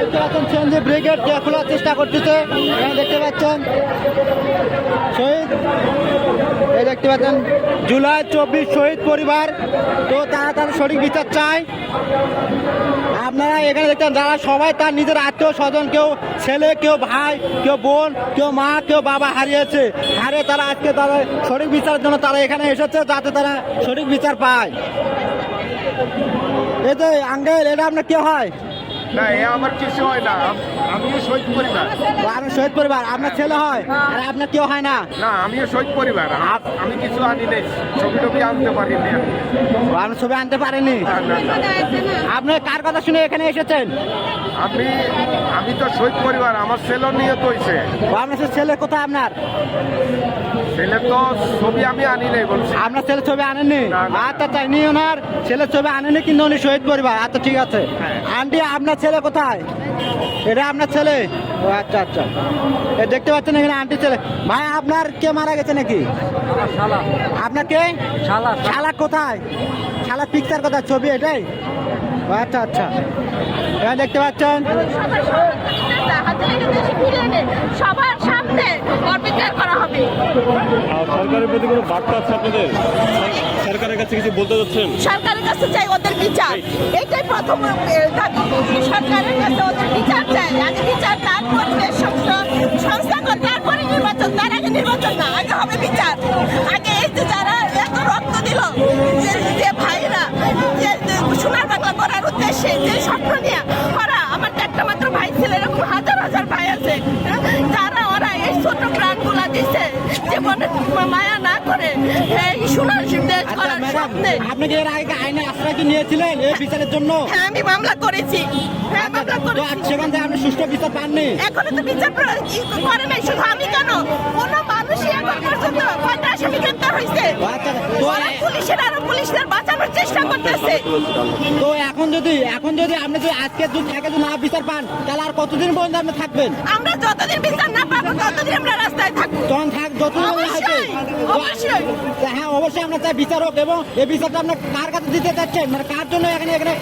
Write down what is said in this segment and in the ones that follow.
দেখতে পাচ্ছেন CNG brigade খোলার চেষ্টা করতেছে, এখানে দেখতে পাচ্ছেন, শহীদ, এই দেখতে পাচ্ছেন, জুলাই চব্বিশ শহীদ পরিবার, তো তারা তার সঠিক বিচার চায়। আপনারা এখানে দেখতেন যারা সবাই তার নিজের আত্মীয় স্বজন, কেউ ছেলে, কেউ ভাই, কেউ বোন, কেউ মা, কেউ বাবা হারিয়েছে, হারিয়ে তারা আজকে তারা সঠিক বিচারের জন্য তারা এখানে এসেছে, যাতে তারা সঠিক বিচার পায়। এই যে আঙ্কেল এটা আপনার কে হয়? না এ আমার কিছু হয় না। আমিও শহীদ পরিবার। শহীদ পরিবার আপনার ছেলে হয় আর আপনার কেউ হয় না? না আমিও শহীদ পরিবার আম- আমি কিছু আনি নাই ছবি টবি আনতে পারিনি আমি। আপনার ছবি আনতে পারেনি? না, না, না। আপনি কার কথা শুনে এখানে এসেছেন? আমি আমি তো শহীদ পরিবার আমার ছেলে নিহত হয়েছে। ও, আপনার সে ছেলে কোথায় আপনার? ছেলে তো ছবি আমি আনি নাই বলছি। আপনার ছেলে ছবি আনেননি? না, না। আচ্ছা আচ্ছা ইনি ওনার ছেলের ছবি আনেনি কিন্তু উনি শহীদ পরিবার। আচ্ছা ঠিক আছে। হ্যাঁ। আন্টি আপনার ছেলে কোথায়? এটা আপনার ছেলে? ও আচ্ছা আচ্ছা। এ দেখতে পাচ্ছেন এখানে আন্টি ছেলে। ভাই আপনার কে মারা গেছে নাকি? আপনার কে? শালা কোথায়? শালা পিকচার কোথায়? ছবি এটাই? ও আচ্ছা আচ্ছা। এখানে দেখতে পাচ্ছেন। সবার সামনে করা হবে। সরকারের প্রতি কোনো বার্তা আছে আপনাদের? সরকারের কাছে কিছু বলতে যাচ্ছেন? সরকারের কাছে চাই ওদের বিচার। এইটাই প্রথম দাবি। সরকারের কাছে উদ্দেশ্যে নিয়ে। ওরা আমার তো একটা মাত্র ভাই ছিল এরকম হাজার হাজার ভাই আছে। হ্যাঁ? যারা ওরা এই ছোট প্রাণগুলা দিছে জীবনে মায়া না করে এই সোনার দেশ আচ্ছা করার স্বপ্নে। আপনি এর আগে আইনে আশ্রয় কি নিয়েছিলেন এই বিচারের জন্য? হ্যাঁ আমি মামলা করেছি। হ্যাঁ মামলা তো করেছি। সেখান থেকে আপনি সুষ্ঠু বিচার পাননি? এখনও তো বিচার করে নাই শুধু আমি কেন? কোন মানুষই এখন পর্যন্ত কয়টা আসামি গ্রেপ্তার হয়েছে আচ্ছা, তো- ওরা পুলিশের আরও পুলিশদের বাঁচানোর তো এখন যদি এখন যদি আপনি যদি আজকে যদি না বিচার পান তাহলে আর কতদিন পর্যন্ত আপনি থাকবেন? আমরা যতদিন বিচার না পাবো ততদিন আমরা রাস্তায় থাকব। তখন থাক যতদিন অবশ্যই, অবশ্যই। হ্যাঁ অবশ্যই আমরা চাই বিচার হোক এবং এই বিচারটা আপনার কার কাছে দিতে চাচ্ছেন? মানে কার জন্য এখানে এখানে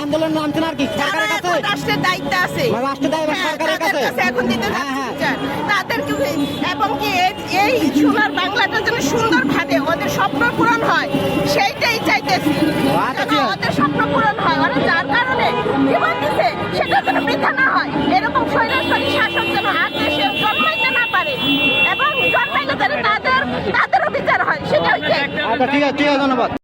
আন্দোলন নামছেন আর কি? সরকারের কাছে? রাষ্ট্রের দায়িত্ব আছে। মানে রাষ্ট্রের দায়িত্ব হ্যাঁ, সরকারের কাছে? এখন দিতে হ্যাঁ, হ্যাঁ। তাদেরকে এবং কি এই- এই সোনার বাংলাটা যেন সুন্দরভাবে ওদের স্বপ্ন পূরণ তাদেরও বিচার হয় সেটা হচ্ছে আচ্ছা ঠিক আছে ঠিক আছে ধন্যবাদ।